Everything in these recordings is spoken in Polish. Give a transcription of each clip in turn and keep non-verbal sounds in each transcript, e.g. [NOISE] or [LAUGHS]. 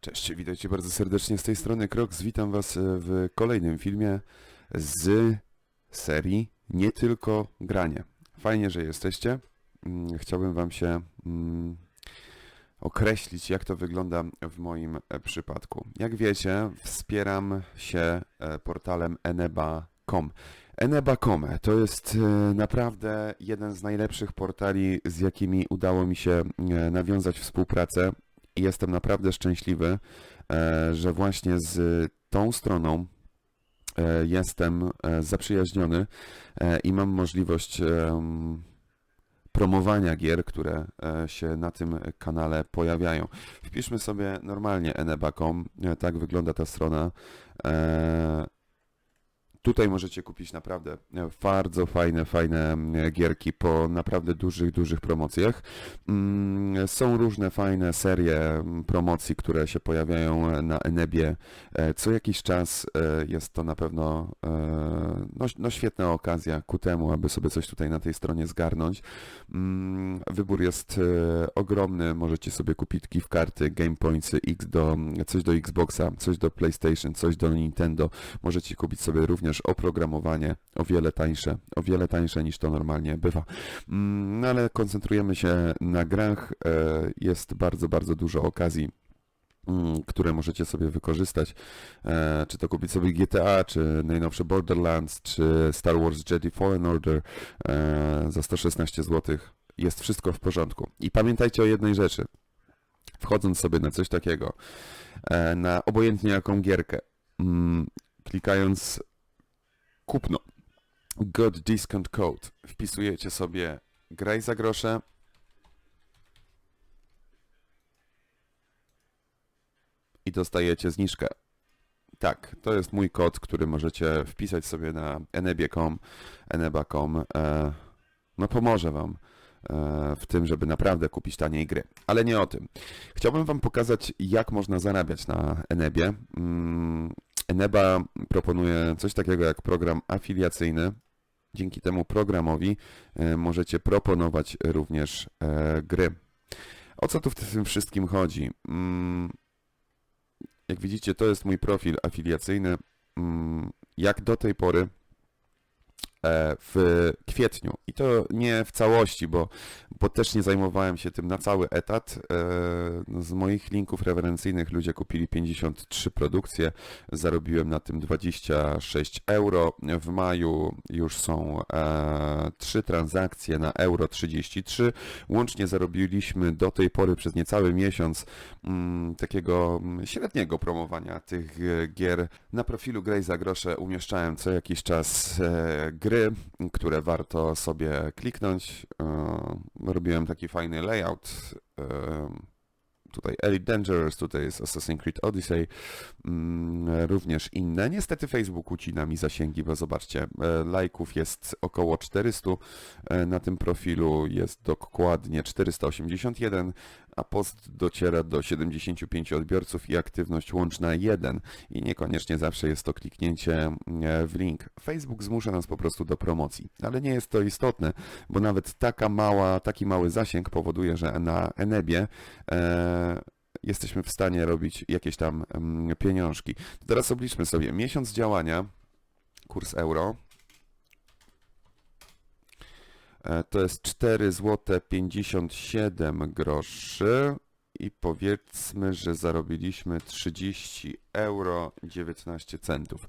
Cześć, witajcie bardzo serdecznie z tej strony Krox. Witam Was e, w kolejnym filmie z serii Nie tylko granie. Fajnie, że jesteście. Mm, Chciałbym Wam się mm, określić, jak to wygląda w moim e, przypadku. Jak wiecie, wspieram się e, portalem eneba.com. Eneba.com to jest naprawdę jeden z najlepszych portali, z jakimi udało mi się nawiązać współpracę i jestem naprawdę szczęśliwy, e, że właśnie z tą stroną e, jestem e, zaprzyjaźniony i mam możliwość promowania gier, które się na tym kanale pojawiają. Wpiszmy sobie normalnie eneba.com, tak wygląda ta strona. E, Tutaj możecie kupić naprawdę e, bardzo fajne, fajne mm, gierki po naprawdę dużych, dużych promocjach. Mm, Są różne fajne serie mm, promocji, które się pojawiają e, na Enebie e, co jakiś czas. e, Jest to na pewno e, no, no świetna okazja ku temu, aby sobie coś tutaj na tej stronie zgarnąć. Mm, Wybór jest e, ogromny. Możecie sobie kupić gift karty, game points, X do, coś do Xboxa, coś do PlayStation, coś do Nintendo. Możecie kupić sobie również oprogramowanie o wiele tańsze, o wiele tańsze niż to normalnie bywa. No ale koncentrujemy się na grach. e, Jest bardzo, bardzo dużo okazji mm, które możecie sobie wykorzystać, e, czy to kupić sobie GTA, czy najnowsze Borderlands, czy Star Wars Jedi Fallen Order e, za 116 zł. Jest wszystko w porządku. I pamiętajcie o jednej rzeczy. Wchodząc sobie na coś takiego, na obojętnie jaką gierkę, mm, klikając kupno, God Discount Code, wpisujecie sobie graj za grosze, i dostajecie zniżkę. Tak, to jest mój kod, który możecie wpisać sobie na enebie.com, eneba.com. E, no pomoże Wam e, w tym, żeby naprawdę kupić taniej gry. Ale nie o tym. Chciałbym Wam pokazać, jak można zarabiać na Enebie. Eneba proponuje coś takiego jak program afiliacyjny. Dzięki temu programowi e, możecie proponować również e, gry. O co tu w tym wszystkim chodzi? Mm, jak widzicie, to jest mój profil afiliacyjny. Mm, Jak do tej pory w kwietniu. I to nie w całości, bo, bo też nie zajmowałem się tym na cały etat. E, no Z moich linków referencyjnych ludzie kupili 53 produkcje. Zarobiłem na tym 26 euro. W maju już są e, 3 transakcje na euro 33. Łącznie zarobiliśmy do tej pory przez niecały miesiąc mm, takiego mm, średniego promowania tych e, gier. Na profilu Graj za grosze umieszczałem co jakiś czas e, gry, które warto sobie kliknąć. E, robiłem taki fajny layout. E, tutaj Elite Dangerous, tutaj jest Assassin's Creed Odyssey, mm, również inne. Niestety Facebook ucina mi zasięgi, bo zobaczcie, e, lajków jest około 400, e, na tym profilu jest dokładnie 481, a post dociera do 75 odbiorców i aktywność łączna 1 i niekoniecznie zawsze jest to kliknięcie e, w link. Facebook zmusza nas po prostu do promocji, ale nie jest to istotne, bo nawet taka mała, taki mały zasięg powoduje, że na Enebie e, jesteśmy w stanie robić jakieś tam mm, pieniążki. Teraz obliczmy sobie miesiąc działania, kurs euro, To jest 4 zł 57 groszy i powiedzmy, że zarobiliśmy 30 euro 19 centów.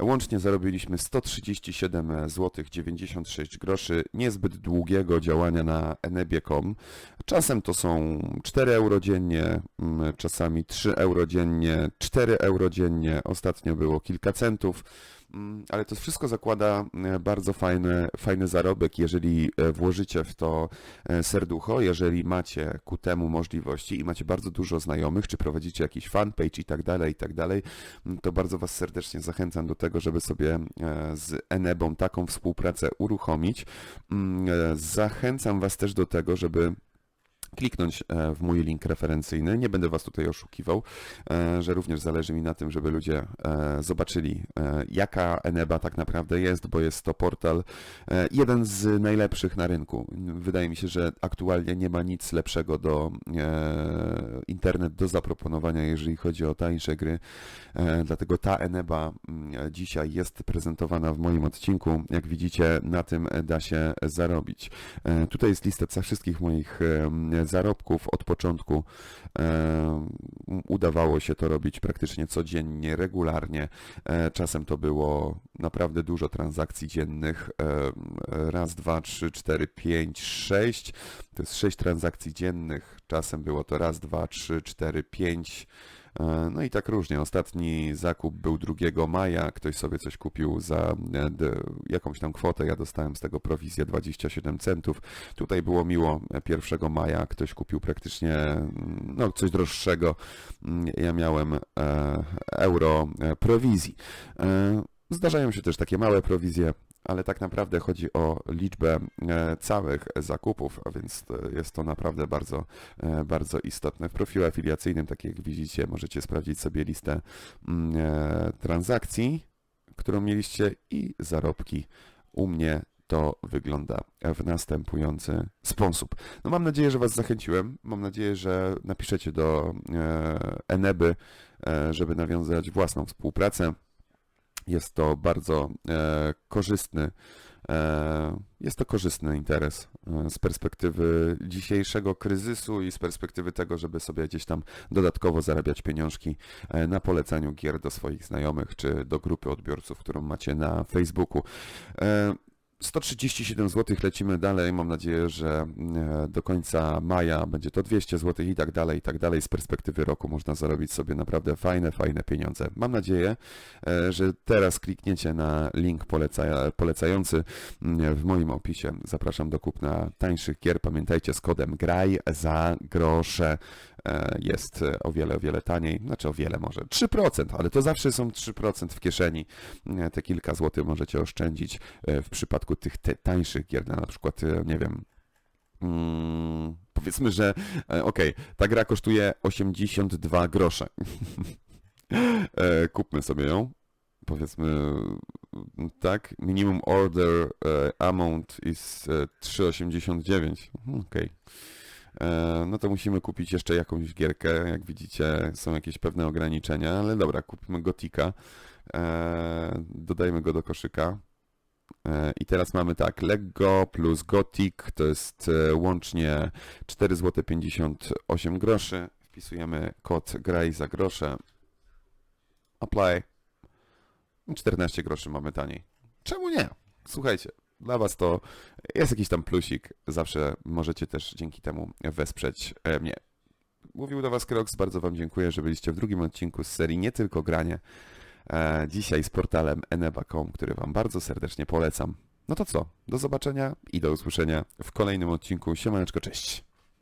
Łącznie zarobiliśmy 137 zł 96 groszy niezbyt długiego działania na enebie.com. Czasem to są 4 euro dziennie, mm, czasami 3 euro dziennie, 4 euro dziennie, ostatnio było kilka centów. Mm, ale to wszystko zakłada e, bardzo fajny, fajny zarobek, jeżeli e, włożycie w to e, serducho, jeżeli macie ku temu możliwości i macie bardzo dużo znajomych, czy prowadzicie jakiś fanpage i tak dalej, i tak dalej, mm, to bardzo Was serdecznie zachęcam do tego, żeby sobie z Enebą taką współpracę uruchomić. Mm, Zachęcam Was też do tego, żeby kliknąć e, w mój link referencyjny. Nie będę Was tutaj oszukiwał, e, że również zależy mi na tym, żeby ludzie e, zobaczyli, jaka Eneba tak naprawdę jest, bo jest to portal jeden z najlepszych na rynku. Wydaje mi się, że aktualnie nie ma nic lepszego do internet do zaproponowania, jeżeli chodzi o tańsze gry. Dlatego ta Eneba mm, dzisiaj jest prezentowana w moim odcinku. Jak widzicie, na tym da się zarobić. Tutaj jest lista wszystkich moich zarobków od początku. e, Udawało się to robić praktycznie codziennie, regularnie. E, Czasem to było naprawdę dużo transakcji dziennych. E, Raz, dwa, trzy, cztery, pięć, sześć. To jest sześć transakcji dziennych. Czasem było to raz, dwa, trzy, cztery, pięć. E, No i tak różnie. Ostatni zakup był 2 maja. Ktoś sobie coś kupił za e, jakąś tam kwotę. Ja dostałem z tego prowizję 27 centów. Tutaj było miło. e, 1 maja ktoś kupił praktycznie mm, no, coś droższego. Mm, Ja miałem e, euro e, prowizji. E, Zdarzają się też takie małe prowizje, ale tak naprawdę chodzi o liczbę e, całych zakupów, a więc to jest to naprawdę bardzo, e, bardzo istotne. W profilu afiliacyjnym, tak jak widzicie, możecie sprawdzić sobie listę mm, e, transakcji, którą mieliście i zarobki. U mnie to wygląda w następujący sposób. No mam nadzieję, że Was zachęciłem. Mam nadzieję, że napiszecie do e, Eneby, e, żeby nawiązać własną współpracę. Jest to bardzo e, korzystny, e, jest to korzystny interes e, z perspektywy dzisiejszego kryzysu i z perspektywy tego, żeby sobie gdzieś tam dodatkowo zarabiać pieniążki na polecaniu gier do swoich znajomych czy do grupy odbiorców, którą macie na Facebooku. E, 137 zł lecimy dalej. Mam nadzieję, że e, do końca maja będzie to 200 zł i tak dalej, i tak dalej. Z perspektywy roku można zarobić sobie naprawdę fajne, fajne pieniądze. Mam nadzieję, e, że teraz klikniecie na link poleca polecający w moim opisie. Zapraszam do kupna tańszych gier. Pamiętajcie, z kodem GRAJ za grosze jest e, o wiele, o wiele taniej. Znaczy o wiele może. 3%, ale to zawsze są 3% w kieszeni. E, Te kilka złotych możecie oszczędzić e, w przypadku tych tańszych gier, na przykład, e, nie wiem, mm, powiedzmy, że e, okej, ta gra kosztuje 82 grosze. [LAUGHS] E, Kupmy sobie ją. Powiedzmy, tak, minimum order e, amount is e, 3,89. Mhm, Okej. E, No to musimy kupić jeszcze jakąś gierkę. Jak widzicie, są jakieś pewne ograniczenia, ale dobra, kupimy Gotika. E, Dodajmy go do koszyka. E, I teraz mamy tak, Lego plus Gothic to jest e, łącznie 4 zł 58 groszy. Wpisujemy kod graj za grosze. Apply. 14 groszy mamy taniej. Czemu nie? Słuchajcie, dla Was to jest jakiś tam plusik. Zawsze możecie też dzięki temu wesprzeć e, mnie. Mówił do Was Krox, bardzo Wam dziękuję, że byliście w drugim odcinku z serii Nie Tylko Granie. E, Dzisiaj z portalem eneba.com, który Wam bardzo serdecznie polecam. No to co? Do zobaczenia i do usłyszenia w kolejnym odcinku. Siemaneczko, cześć!